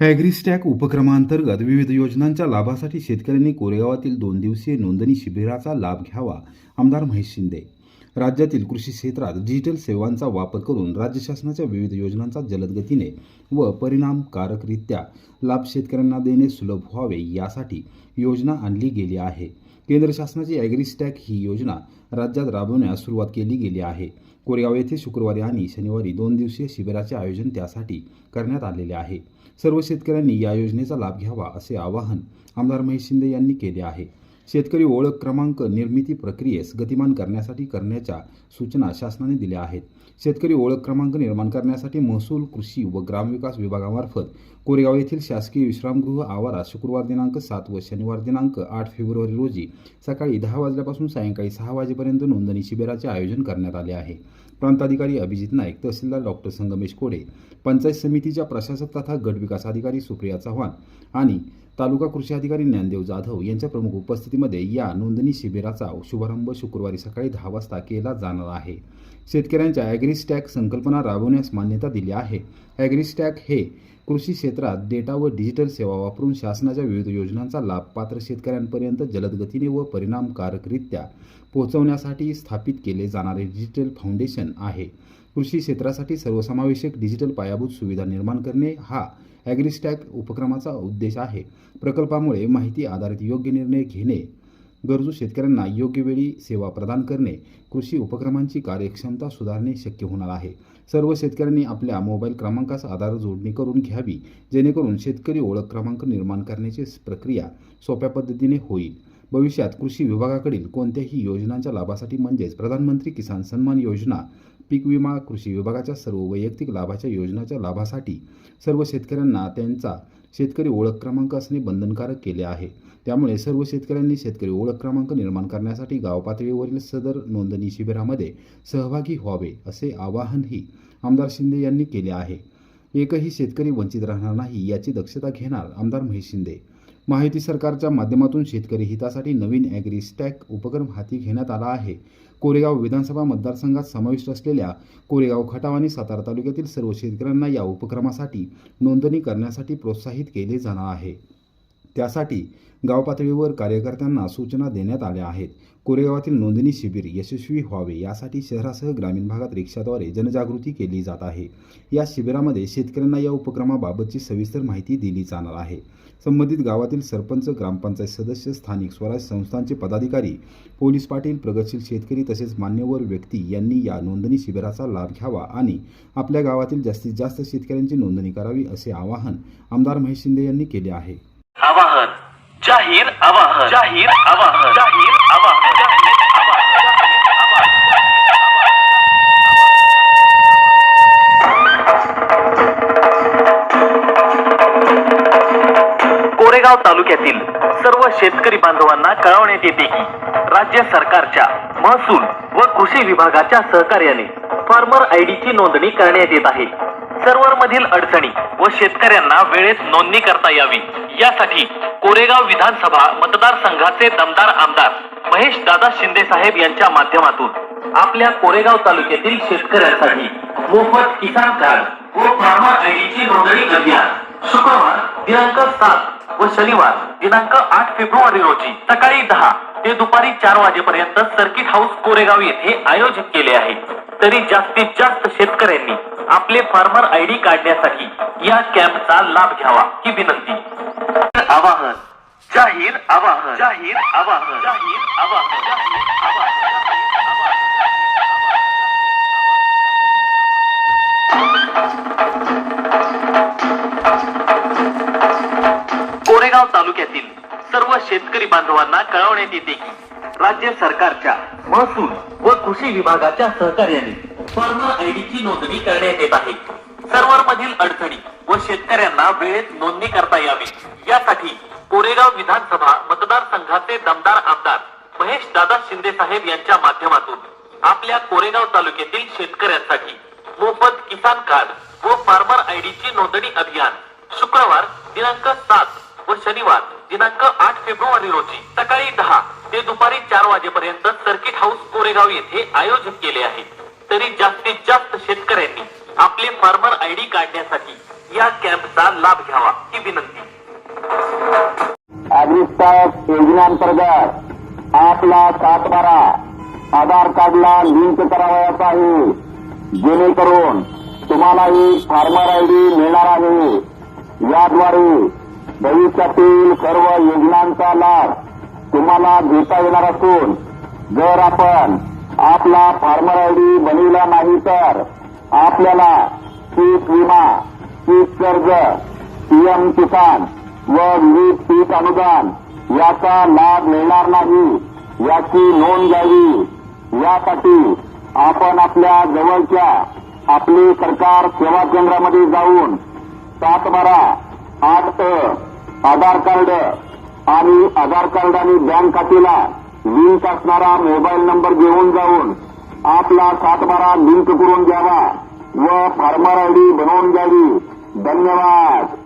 ॲग्रीस्टॅक उपक्रमांतर्गत विविध योजनांच्या लाभासाठी शेतकऱ्यांनी कोरेगावातील दोन दिवसीय नोंदणी शिबिराचा लाभ घ्यावा आमदार महेश शिंदे. राज्यातील कृषी क्षेत्रात डिजिटल सेवांचा वापर करून राज्य शासनाच्या विविध योजनांचा जलद गतीने व परिणामकारकरित्या लाभ शेतकऱ्यांना देणे सुलभ व्हावे यासाठी योजना आणली गेली आहे. केंद्र शासनाची ॲग्रिस्टॅक ही योजना राज्यात राबवण्यास सुरुवात केली गेली आहे. कोरेगाव येथे शुक्रवारी आणि शनिवारी दोन दिवसीय शिबिराचे आयोजन त्यासाठी करण्यात आलेले आहे. सर्व शेतकऱ्यांनी या योजनेचा लाभ घ्यावा असे आवाहन आमदार महेश शिंदे यांनी केले आहे. शेतकरी ओळख क्रमांक निर्मिती प्रक्रियेस गतिमान करण्यासाठी करण्याच्या सूचना शासनाने दिल्या आहेत. शेतकरी ओळख क्रमांक निर्माण करण्यासाठी महसूल कृषी व ग्रामविकास विभागामार्फत कोरेगाव येथील शासकीय विश्रामगृह आवारात शुक्रवार दिनांक सात व शनिवार दिनांक आठ फेब्रुवारी रोजी सकाळी दहा वाजल्यापासून सायंकाळी सहा वाजेपर्यंत नोंदणी शिबिराचे आयोजन करण्यात आले आहे. प्रांताधिकारी अभिजित नाईक तहसीलदार डॉक्टर संगमेश कोडे पंचायत समितीच्या प्रशासक तथा गट विकास अधिकारी सुप्रिया चव्हाण आणि तालुका कृषी अधिकारी ज्ञानदेव जाधव यांच्या प्रमुख उपस्थितीमध्ये या नोंदणी शिबिराचा शुभारंभ शुक्रवारी सकाळी दहा वाजता केला जाणार आहे. शेतकऱ्यांच्या ॲग्रीस्टॅक संकल्पना राबवण्यास मान्यता दिली आहे. ॲग्रीस्टॅक हे कृषी क्षेत्रात डेटा व डिजिटल सेवा वापरून शासनाच्या विविध योजनांचा लाभ पात्र शेतकऱ्यांपर्यंत जलदगतीने व परिणामकारकरित्या पोहोचवण्यासाठी स्थापित केले जाणारे डिजिटल फाउंडेशन आहे. कृषी क्षेत्रासाठी सर्वसमावेशक डिजिटल पायाभूत सुविधा निर्माण करणे हा ॲग्रिस्टॅक उपक्रमाचा उद्देश आहे. प्रकल्पामुळे माहिती आधारित योग्य निर्णय घेणे गरजू शेतकऱ्यांना योग्य वेळी सेवा प्रदान करणे कृषी उपक्रमांची कार्यक्षमता सुधारणे शक्य होणार आहे. सर्व शेतकऱ्यांनी आपल्या मोबाईल क्रमांकास आधार जोडणी करून घ्यावी जेणेकरून शेतकरी ओळख क्रमांक निर्माण करण्याची प्रक्रिया सोप्या पद्धतीने होईल. भविष्यात कृषी विभागाकडील कोणत्याही योजनांच्या लाभासाठी म्हणजेच प्रधानमंत्री किसान सन्मान योजना पीक विमा कृषी विभागाच्या सर्व वैयक्तिक लाभाच्या योजनाच्या लाभासाठी सर्व शेतकऱ्यांना त्यांचा शेतकरी ओळख क्रमांक असणे बंधनकारक केले आहे. त्यामुळे सर्व शेतकऱ्यांनी शेतकरी ओळख क्रमांक निर्माण करण्यासाठी गाव पातळीवरील सदर नोंदणी शिबिरामध्ये सहभागी व्हावे असे आवाहनही आमदार शिंदे यांनी केले आहे. एकही शेतकरी वंचित राहणार नाही याची दक्षता घेणार आमदार महेश शिंदे. माहिती सरकारच्या माध्यमातून शेतकरी हितासाठी नवीन ॲग्री स्टॅक उपक्रम हाती घेण्यात आला आहे. कोरेगाव विधानसभा मतदारसंघात समाविष्ट असलेल्या कोरेगाव खटाव आणि सातारा तालुक्यातील सर्व शेतकऱ्यांना या उपक्रमासाठी नोंदणी करण्यासाठी प्रोत्साहित केले जाणार आहे. त्यासाठी गावपातळीवर कार्यकर्त्यांना सूचना देण्यात आल्या आहेत. कोरेगावातील नोंदणी शिबिर यशस्वी व्हावे यासाठी शहरासह ग्रामीण भागात रिक्षाद्वारे जनजागृती केली जात आहे. या शिबिरामध्ये शेतकऱ्यांना या उपक्रमाबाबतची सविस्तर माहिती दिली जाणार आहे. संबंधित गावातील सरपंच ग्रामपंचायत सदस्य स्थानिक स्वराज्य संस्थांचे पदाधिकारी पोलीस पाटील प्रगतशील शेतकरी तसेच मान्यवर व्यक्ती यांनी या नोंदणी शिबिराचा लाभ घ्यावा आणि आपल्या गावातील जास्तीत जास्त शेतकऱ्यांची नोंदणी करावी असे आवाहन आमदार महेश शिंदे यांनी केले आहे. जाहीर आवाहन. जाहीर आवाहन. जाहीर आवाहन. जाहीर आवाहन. कोरेगाव तालुक्यातील सर्व शेतकरी बांधवांना कळवण्यात येते की राज्य सरकारच्या महसूल व कृषी विभागाच्या सहकार्याने फार्मर आयडी ची नोंदणी करण्यात येत आहे. सर्व्हर मधील अडचणी व शेतकऱ्यांना वेळेत नोंदणी करता यावी. यासाठी कोरेगाव विधानसभा मतदारसंघाचे दमदार आमदार महेश दादा शिंदे साहेब यांच्या माध्यमातून आपल्या कोरेगाव तालुक्यातील शेतकऱ्यांसाठी मोफत किसान कार्ड व फार्मर आयडी ची नोंदणी अभियान. शुक्रवार दिनांक सात व शनिवार दिनांक आठ फेब्रुवारी रोजी सकाळी दहा ते दुपारी चार वाजेपर्यंत सर्किट हाऊस कोरेगाव येथे आयोजित केले आहे. तरी जास्तीत जास्त शेतकऱ्यांनी आपले फार्मर आयडी काढण्यासाठी या कॅम्पचा लाभ घ्यावा ही विनंती. आवाहन जाहीर आवाहन. जाहीर आवाहन. जाहीर आवाहन. जाहीर आवाहन. कोरेगाव तालुक्यातील सर्व शेतकरी बांधवांना कळवण्यात येते की राज्य सरकारच्या महसूल व कृषी विभागाच्या सहकार्याने फार्मर आयडी ची नोंदणी करण्यात येत आहे. सर्व्हर मधील अडचणी व शेतकऱ्यांना वेळेत नोंदणी करता यावी. यासाठी कोरेगाव विधानसभा मतदारसंघाचे दमदार आमदार महेश दादा शिंदे साहेब यांच्या माध्यमातून आपल्या कोरेगाव तालुक्यातील शेतकऱ्यांसाठी मोफत किसान कार्ड व फार्मर आयडी ची नोंदणी अभियान शुक्रवार दिनांक सात व शनिवार दिनांक आठ फेब्रुवारी रोजी सकाळी दहा ते दुपारी चार वाजेपर्यंत सर्किट हाऊस कोरेगाव येथे आयोजित केले आहे. तरी जास्तीत जास्त शेतकऱ्यांनी आपले फार्मर आयडी काढण्यासाठी या कॅम्पचा लाभ घ्यावा ही विनंती. अग्निस्तायक योजनेअंतर्गत आपला सातबारा आधार कार्डला लिंक करावयाचा आहे जेणेकरून तुम्हालाही फार्मर आयडी मिळणार आहे. याद्वारे भविष्यातील सर्व योजनांचा लाभ तुम्हाला घेता येणार असून जर आपण आपला फार्मर आयडी बनविला नाही तर आपल्याला पीक विमा पीक कर्ज पीएम किसान व विविध पीक अनुदान याचा लाभ मिळणार नाही याची नोंद घ्यावी. यासाठी आपण आपल्या जवळच्या आपली सरकार सेवा केंद्रामध्ये जाऊन सात बारा आठ आधार कार्ड आणि आधार कार्ड आणि बँक खात्याला लिंक असणारा मोबाईल नंबर घेऊन जाऊन आपला सातबारा लिंक करून घ्यावा व फार्मर आयडी बनवून घ्यावी. धन्यवाद.